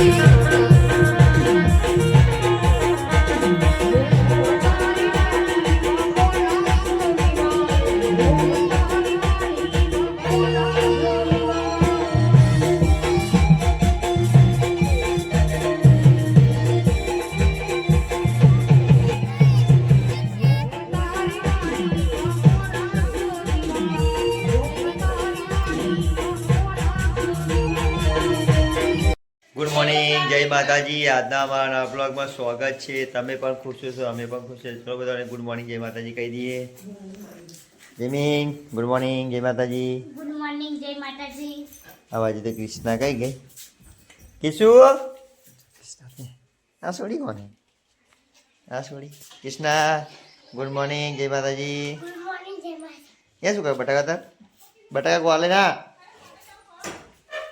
Good માતાજી આજના અમારા બ્લોગમાં સ્વાગત છે. તમે પણ ખુશ છો? અમે પણ ખુશ છે? ચલો બધાને ગુડ મોર્નિંગ જય માતાજી કહી દઈએ. જયમીન ગુડ મોર્નિંગ જય માતાજી. ગુડ મોર્નિંગ જય માતાજી. આ તો કૃષ્ણા કઈ ગઈ? કિશુ આ છોડી કોને? આ છોડી. કૃષ્ણા ગુડ મોર્નિંગ જય માતાજી. ગુડ મોર્નિંગ જય માતાજી. એ શું કરે બટાકા તાર? બટાકા કોલે ના?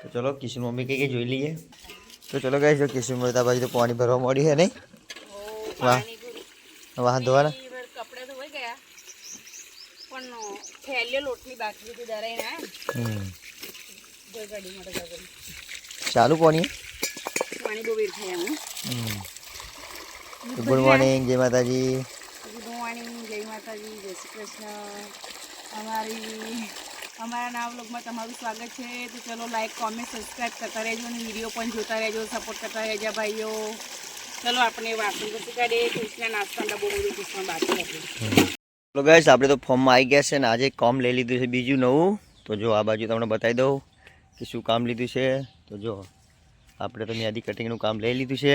તો ચલો કિશન મમ્મી કઈ કઈ જોઈ લઈએ. તો ચલો ગાઈ જો કિશન મમ્મી બાજુ તો પાણી ભરવા મળી છે નહીં વાહ વાહ ધોવાના કપડા ધોવાઈ ગયા પણ થેલીઓ લોટની બાકી હતી દરાઈ ના હમ જોઈ ગાડી માટે જગન ચાલુ પાણી પાણી બહુ વેર થાય એમ હમ ગુડ મોર્નિંગ જય માતાજી ગુડ મોર્નિંગ જય માતાજી જય શ્રી કૃષ્ણ અમારી અમારા નામ બ્લોગમાં તમારું સ્વાગત છે. તો ચલો લાઈક કોમેન્ટ સબસ્ક્રાઈબ કરતા રહેજો અને વીડિયો પણ જોતા રહેજો સપોર્ટ કરતા રહેજો ભાઈઓ. ચલો આપણે વાસણ ઘસી કાઢીએ કૃષ્ણ નાસ્તાના બહુ બધું કૃષ્ણ બાકી હતું ગાઈસ આપણે તો ફોર્મમાં આવી ગયા છે ને આજે કામ લઈ લીધું છે બીજું નવું. તો જો આ બાજુ તમને બતાવી દઉં કે શું કામ લીધું છે. તો જો, આપણે તો મેદી કટિંગનું કામ લઈ લીધું છે.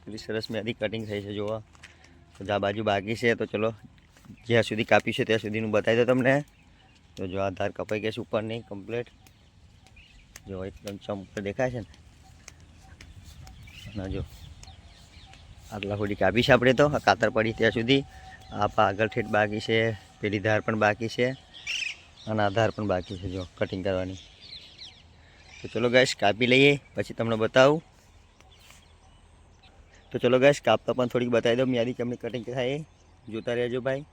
કેટલી સરસ મ્યાદી કટિંગ થઈ છે, જોવા. તો આ બાજુ બાકી છે, તો ચલો જ્યાં સુધી કાપ્યું છે ત્યાં સુધીનું બતાવી દો તમને. તો જો આ ધાર કપાઈ ગયા છે ઉપર નહીં કમ્પ્લીટ જો એકદમ ચમક દેખાય છે ને. અને જો આગલા સુધી કાપી છે આપણે તો કાતર પડી ત્યાં સુધી. આ આગળ ઠેઠ બાકી છે, પેલી ધાર પણ બાકી છે, અને આ ધાર પણ બાકી છે, જો કટિંગ કરવાની. તો ચલો ગેસ કાપી લઈએ, પછી તમને બતાવું. તો ચલો ગેસ કાપતા પણ થોડીક બતાવી દઉં યાદી કેમની કટિંગ થાય જોતા રહેજો ભાઈ.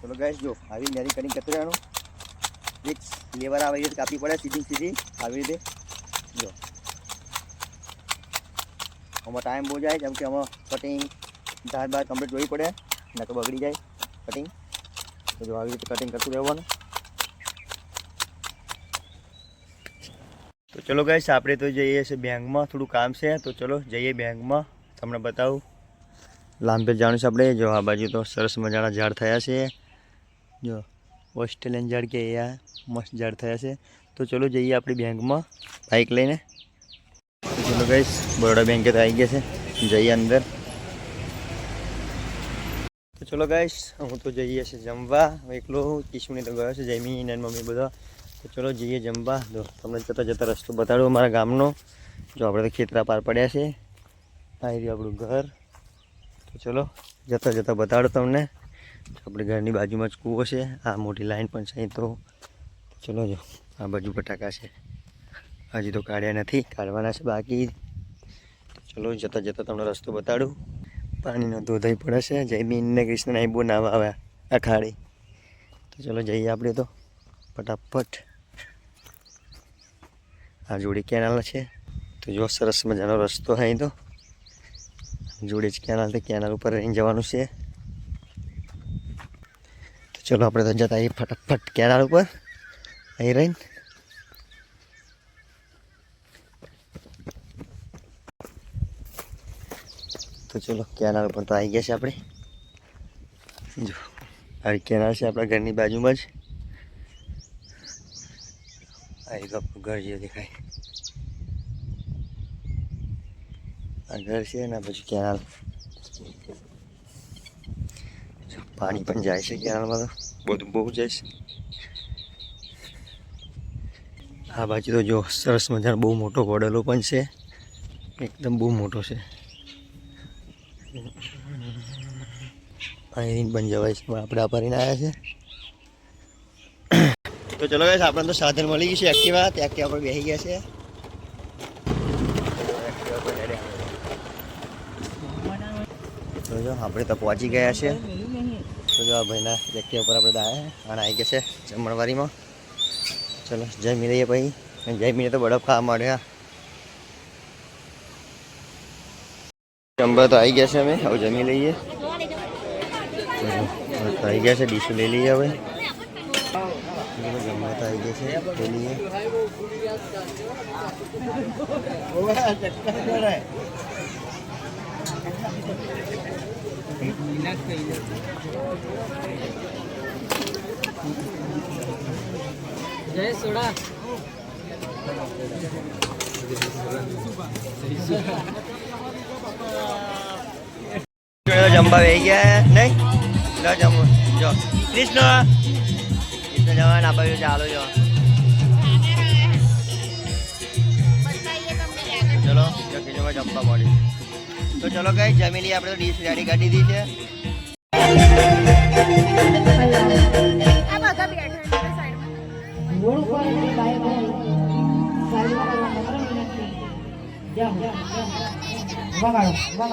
ચલો ગેસ જો આવી મેરી કટિંગ કરતું રહેવાનું એક લેવર આવી રીતે કાપી પડે સીધી સીધી, આવી રીતે. જો. આમાં ટાઈમ બહુ જાય, જેમ કે આમાં કટિંગ ધાર બાર કમ્પ્લીટ જોવી પડે ન તો બગડી જાય કટિંગ તો જો આવી રીતે કટિંગ કરતું રહેવાનું. તો ચલો ગાઈસ આપણે તો જઈએ છીએ બેંકમાં, થોડું કામ છે, તો ચલો જઈએ બેંકમાં. તમને બતાવું. લાંબે જાણું છે આપણે, જો આ બાજુ તો સરસ મજાના ઝાડ થયા છે. જો, ઓસ્ટ્રેલિયન ઝાડ કે એ આ મસ્ત ઝાડ થયા છે. તો ચલો જઈએ આપણી બેંકમાં બાઇક લઈને. ચલો ગઈશ બરોડા બેંકે તો આવી ગયા છે. જઈએ અંદર. તો ચલો ગાઈસ હું તો જઈએ છે જમવા. એકલો કિશુની તો ગયો છે જયમી અને મમ્મી બધા. તો ચલો જઈએ જમવા. જો, તમને જતા જતા રસ્તો બતાડો અમારા ગામનો. જો, આપણે તો ખેતરા પાર પડ્યા છે. આવી રહ્યું આપણું ઘર. તો ચલો જતા જતા બતાડો તમને. આપણે ઘરની બાજુમાં જ કૂવો છે. આ મોટી લાઈન પણ છે. તો ચલો જો, આ બાજુ બટાકા છે. હજી તો કાઢ્યા નથી, કાઢવાના છે બાકી. ચલો, જતાં જતાં તમને રસ્તો બતાડું. પાણીનો ધોધાઈ પડે છે. જયમીન ને કૃષ્ણ અહીં બહુ નાવા આવ્યા આ ખાડી. તો ચલો જઈએ આપણે તો, ફટાફટ. આ જોડી કેનાલ છે. તો જો, સરસ મજાનો રસ્તો અહીં તો. જોડે જ કેનાલ તો કેનાલ ઉપર રહીને જવાનું છે. ચલો, આપણે તો જતા આવીએ ફટાફટ કેનાલ ઉપર. અહીં રહીને. તો ચલો, કેનાલ ઉપર તો આવી ગયા છે આપણે. જો, આ કેનાલ છે આપણા ઘરની બાજુમાં જ. આ તો આપણું ઘર જે દેખાય. આ ઘર છે ને પછી કેનાલ. પાણી પણ જાય છે કેનાલમાં તો. બધું બહુ જાય છે આ બાજુ તો જો સરસ મજાનો બહુ મોટો વડલો પણ છે. એકદમ બહુ મોટો છે. અહીંથી પણ જવાય છે. આપણે આ ફરીને આવ્યા છે. તો ચલો guys, આપણે તો સાધન મળી ગયું છે એક્ટિવા તે એક્ટિવા પર બેસી ગયા છે. જો આપણે તો પહોંચી ગયા છે. તો જો આ ભાઈના વ્યક્તિ ઉપર આપણે દાયા અને આવી ગયા છે જમણવારીમાં ચલો જમી લઈએ પછી જમીને તો બરફ ખાવા મળ્યા ચંબા તો આવી ગયા છે અમે હવે જમી લઈએ આવી ગયા છે ડીશ લઈ લઈએ હવે જમવા તો આવી ગયા છે લઈ લઈએ ઓવા ચક્કર કરે જો જમવા બેસી ગયા નહીં? લો જમો જો. કૃષ્ણ. કૃષ્ણ જવાન, આ બાજુ ચાલો, જો. ચલો, જો જમવા મળી. તો ચલો કઈ જમી આપણે ડીશ રેડી કાઢી દીધી છે. બગાડો ઉપર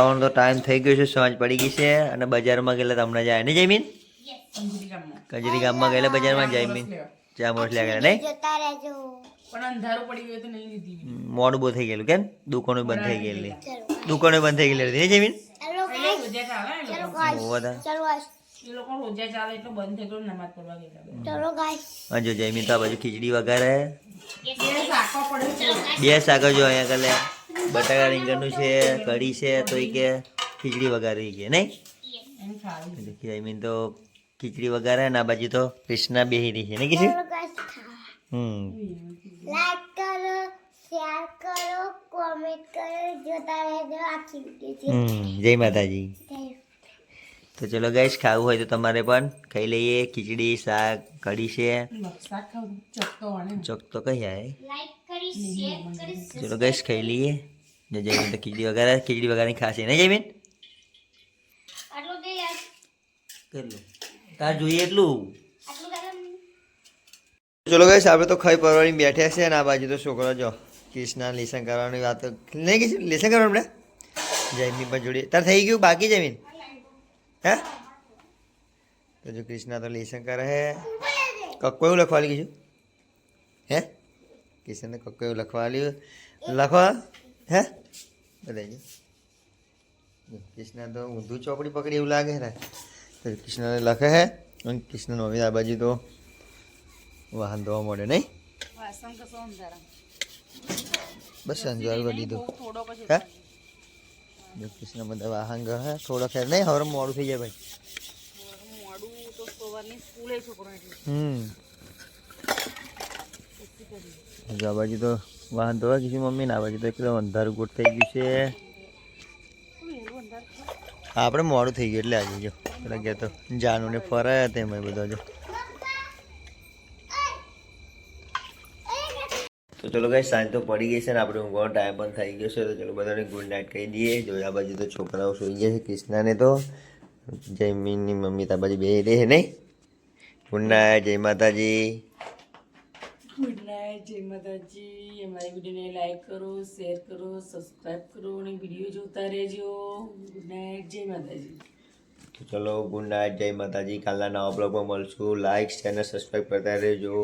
ખાવાનો તો ટાઈમ થઈ ગયો છે સાંજ પડી ગઈ છે? અને બજારમાં ગયેલા તમને જાય. નહીં જયમીન? કજરી ગામમાં ગયેલા બજારમાં જયમીન? ચા મોસ લે ગયા નહીં? જતા રહેજો. પણ અંધારું પડી ગયું તો નહીં લીધી હમ, મોડું બહુ થઈ ગયેલું કેમ? દુકાનો બંધ થઈ ગયેલી. દુકાનો બંધ થઈ ગયેલી હતી નહીં જયમીન? ગયેલા જો જયમીન તો આ બાજુ ખીચડી શાકો છે. બે સાગર જો અહીંયા કલે બટાકા રીંગણનું છે કઢી છે તો એ કે ખીચડી વઘારી કે નહીં? આઈ મીન તો ખીચડી વઘારે ને આ બાજુ તો કૃષ્ણા બેહી રહી છે ને કીધું. હમ. લાઈક કરો શેર કરો કોમેન્ટ કરો જોતા રહેજો આખી વીડિયો હમ. જય માતાજી. તો ચલો ગાઈસ ખાવું હોય તો તમારે પણ ખાઈ લઈએ. ખીચડી શાક કઢી છે. ચોક તો કઈ આય ચલો ગાઈસ ખાઈ લઈએ. જો જયમીન તો ખીચડી વગેરે ખીચડી વગેરે ખાશે નહીં જયમીન આટલું દે યાર. કેટલું? તાર જોઈએ એટલું? ચલો ગાઈસ આપણે તો ખાઈ પરવાની બેઠ્યા છે અને આ બાજુ તો છોકરો જો કૃષ્ણા લેસન કરવાની વાત નહીં કીધું લેસન કરવાનું આપણે જયમીન પણ જોડી. તાર થઈ ગયું બાકી જમીન હે? તો જો કૃષ્ણા તો લેસન કરે હે. કક્કો એવું લખવા લીધું હે? કિશનને કક્કો એવું લખવા લ્યું લખવા હે બધા કૃષ્ણ તો ઊંધું ચોપડી પકડી એવું લાગે ને તો કૃષ્ણને લખે હે અને કૃષ્ણ મમ્મી આ બાજુ તો વાહન ધોવા મળે નહીં બસ અંજાર કરી દીધું હે કૃષ્ણ બધા વાહન ગયો હે થોડો ખેર નહીં હવે મોડું થઈ જાય ભાઈ હમ આ બાજુ તો વાહન ધોવા ગયું મમ્મી ના આ બાજુ તો એકદમ અંધારું ગોટ થઈ ગયું છે. છે. આપણે મોડું થઈ ગયું એટલે આજે જો ગયા તો જાનું ને ફરાયા તેમાં બધા જો. તો ચલો ગાઈ સાંજ તો પડી ગઈ છે ને આપણે ઊંઘવાનો ટાઈમ પણ થઈ ગયો છે, તો ચલો બધાને ગુડ નાઇટ કહી દઈએ. જો આ બાજુ તો છોકરાઓ સુઈ ગયા છે, કૃષ્ણાને તો. જયમીનની મમ્મી તાબાજી બે રહે નહીં? ગુડ નાઇટ જય માતાજી. ગુડ નાઇટ જય માતાજી અમારી વિડીયોને લાઈક કરો શેર કરો સબસ્ક્રાઈબ કરો અને વીડિયો જોતા રહેજો. ગુડ નાઇટ જય માતાજી તો ચલો ગુડ નાઇટ જય માતાજી કાલના નવા બ્લોગમાં મળશું. લાઈક અને સબસ્ક્રાઈબ કરતા રહેજો.